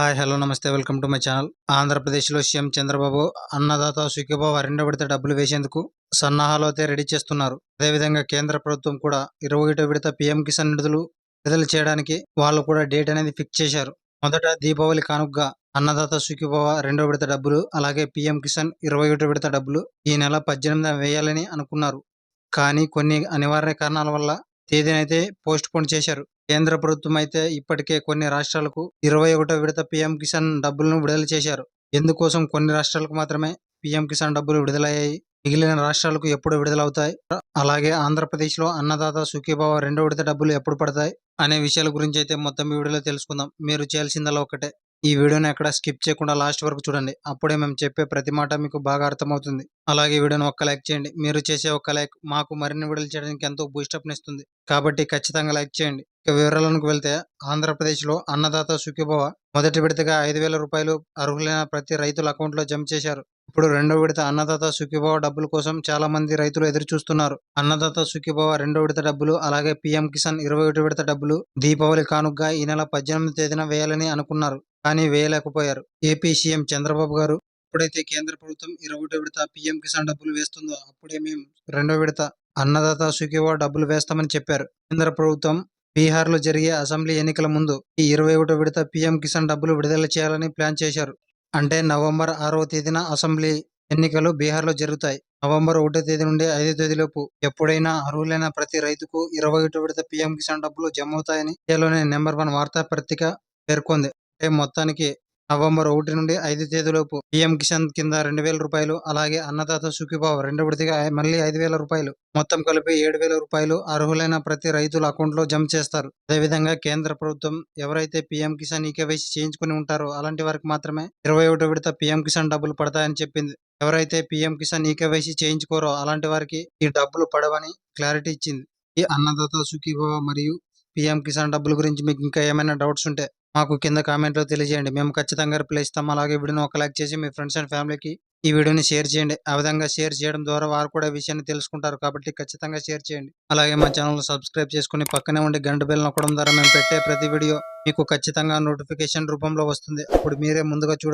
Hi hello నమస్తే welcome to my channel. ఆంధ్రప్రదేశ్లో CM Chandrababu అన్నదాత సుఖీబాబు రెండో విడత డబ్బులు వేసేందుకు సన్నాహాలు అయితే రెడీ చేస్తున్నారు. అదేవిధంగా కేంద్ర ప్రభుత్వం కూడా ఇరవై ఒకటో విడత పీఎం కిసాన్ నిధులు విడుదల చేయడానికి వాళ్ళు కూడా డేట్ అనేది ఫిక్స్ చేశారు. మొదట దీపావళి కానుకగా అన్నదాత సుఖీభవ రెండో విడత డబ్బులు అలాగే పీఎం కిసాన్ ఇరవై ఒకటో విడత డబ్బులు ఈ నెల పద్దెనిమిదిన వేయాలని అనుకున్నారు. కానీ కొన్ని అనివార్య కారణాల వల్ల తేదీనైతే పోస్ట్ పోన్ చేశారు. కేంద్ర ప్రభుత్వం అయితే ఇప్పటికే కొన్ని రాష్ట్రాలకు ఇరవై ఒకటో విడత పీఎం కిసాన్ డబ్బులను విడుదల చేశారు. ఎందుకోసం కొన్ని రాష్ట్రాలకు మాత్రమే పీఎం కిసాన్ డబ్బులు విడుదలయ్యాయి. మిగిలిన రాష్ట్రాలకు ఎప్పుడు విడుదలవుతాయి? అలాగే ఆంధ్రప్రదేశ్లో అన్నదాత సుఖీభావ రెండో విడత డబ్బులు ఎప్పుడు పడతాయి? అనే విషయాల గురించి అయితే మొత్తం ఈ వీడియోలో తెలుసుకుందాం. మీరు చేయాల్సిందల్లా ఒకటే ఈ వీడియోని ఎక్కడ స్కిప్ చేయకుండా లాస్ట్ వరకు చూడండి. అప్పుడే మేము చెప్పే ప్రతి మాట మీకు బాగా అర్థమవుతుంది. అలాగే ఈ వీడియోని ఒక్క లైక్ చేయండి. మీరు చేసే ఒక్క లైక్ మాకు మరిన్ని వీడియోలు చేయడానికి ఎంతో బూస్టప్ ఇస్తుంది. కాబట్టి ఖచ్చితంగా లైక్ చేయండి. ఇక వివరాలకు వెళ్తే ఆంధ్రప్రదేశ్లో అన్నదాత సుఖీభవ మొదటి విడతగా ఐదు వేల రూపాయలు అర్హులైన ప్రతి రైతుల అకౌంట్లో జమ చేశారు. ఇప్పుడు రెండో విడత అన్నదాత సుఖీభవ డబ్బుల కోసం చాలా మంది రైతులు ఎదురు చూస్తున్నారు అన్నదాత సుఖీభవ రెండో విడత డబ్బులు అలాగే పీఎం కిసాన్ ఇరవై ఒకటి విడత డబ్బులు దీపావళి కానుగ్గా ఈ నెల పద్దెనిమిది తేదీన వేయాలని అనుకున్నారు. కానీ వేయలేకపోయారు. ఏపీ సీఎం చంద్రబాబు గారు ఎప్పుడైతే కేంద్ర ప్రభుత్వం ఇరవై విడత పీఎం కిసాన్ డబ్బులు వేస్తుందో అప్పుడే మేము రెండో విడత అన్నదాత సుఖివా డబ్బులు వేస్తామని చెప్పారు. కేంద్ర ప్రభుత్వం బీహార్లో జరిగే అసెంబ్లీ ఎన్నికల ముందు ఈ ఇరవై ఒకటో విడత పీఎం కిసాన్ డబ్బులు విడుదల చేయాలని ప్లాన్ చేశారు. అంటే నవంబర్ ఆరవ తేదీన అసెంబ్లీ ఎన్నికలు బీహార్లో జరుగుతాయి. నవంబర్ ఒకటో తేదీ నుండి ఐదో తేదీలోపు ఎప్పుడైనా అర్హులైన ప్రతి రైతుకు ఇరవై ఒకటో విడత పీఎం కిసాన్ డబ్బులు జమ అవుతాయని ఇండియాలోనే నెంబర్ వన్ వార్తా పత్రిక పేర్కొంది. అంటే మొత్తానికి నవంబర్ ఒకటి నుండి ఐదు తేదీలోపు పిఎం కిసాన్ కింద రెండు వేల రూపాయలు అలాగే అన్నదాత సుఖీభావ రెండు విడతగా మళ్ళీ ఐదు వేల రూపాయలు. మొత్తం కలిపి ఏడు వేల రూపాయలు అర్హులైన ప్రతి రైతుల అకౌంట్లో జమ చేస్తారు. అదేవిధంగా కేంద్ర ప్రభుత్వం ఎవరైతే పిఎం కిసాన్ ఈకేవైసీ చేయించుకుని ఉంటారో అలాంటి వారికి మాత్రమే ఇరవై ఒకటో విడత పిఎం కిసాన్ డబ్బులు పడతాయని చెప్పింది. ఎవరైతే పిఎం కిసాన్ ఈకేవైసీ చేయించుకోరో అలాంటి వారికి ఈ డబ్బులు పడవని క్లారిటీ ఇచ్చింది. ఈ అన్నదాత సుఖీభావ మరియు పిఎం కిసాన్ డబ్బుల గురించి మీకు ఇంకా ఏమైనా డౌట్స్ ఉంటే మాకు కింద కామెంట్లో తెలియజేయండి. మేము ఖచ్చితంగా రిప్లై ఇస్తాం. అలాగే వీడియోని ఒక లైక్ చేసి మీ ఫ్రెండ్స్ అండ్ ఫ్యామిలీకి ఈ వీడియోని షేర్ చేయండి. ఆ విధంగా షేర్ చేయడం ద్వారా వారు కూడా విషయాన్ని తెలుసుకుంటారు కాబట్టి ఖచ్చితంగా షేర్ చేయండి. అలాగే మా ఛానల్ సబ్స్క్రైబ్ చేసుకుని పక్కనే ఉండి గంట బెల్ నొక్కడం ద్వారా మేము పెట్టే ప్రతి వీడియో మీకు ఖచ్చితంగా నోటిఫికేషన్ రూపంలో వస్తుంది. అప్పుడు మీరే ముందుగా చూడ